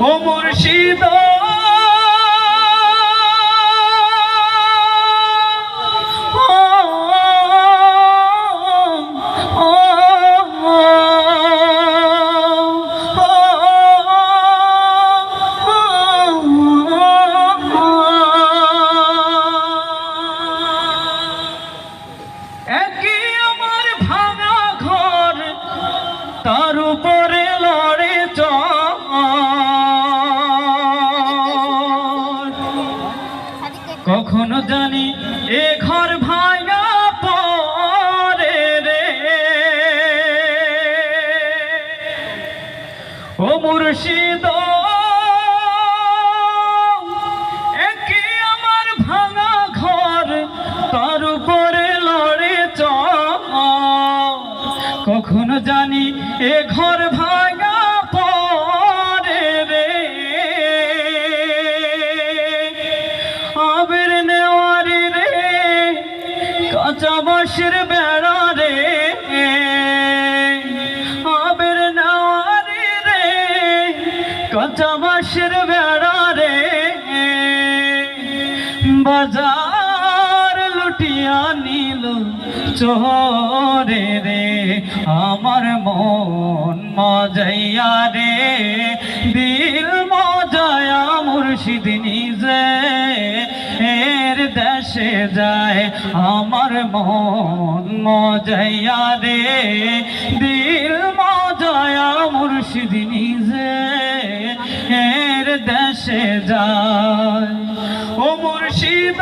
ও মুর্শিদ কখনো জানি এ ঘর ভাঙা পরে রে। ও মুর্শিদ একই আমার ভাঙা ঘর? তার উপরে লড়ে কখনো জানি এ ঘর ভাঙা কাঁচা বাঁশের বেড়া রে। আবির নেওয়ারি রে। কাঁচা বাঁশের বেড়া রে। বাজার লুটিয়া নিল চোরে রে। আমার মন মজাইয়া রে। দিল মজায়া মুর্শিদ নিজে এর দেশে যায়, আমার মন মজাইয়া রে দিল মজায়া মুর্শিদ নিজে, এর দেশে যায়। ও মুর্শিদ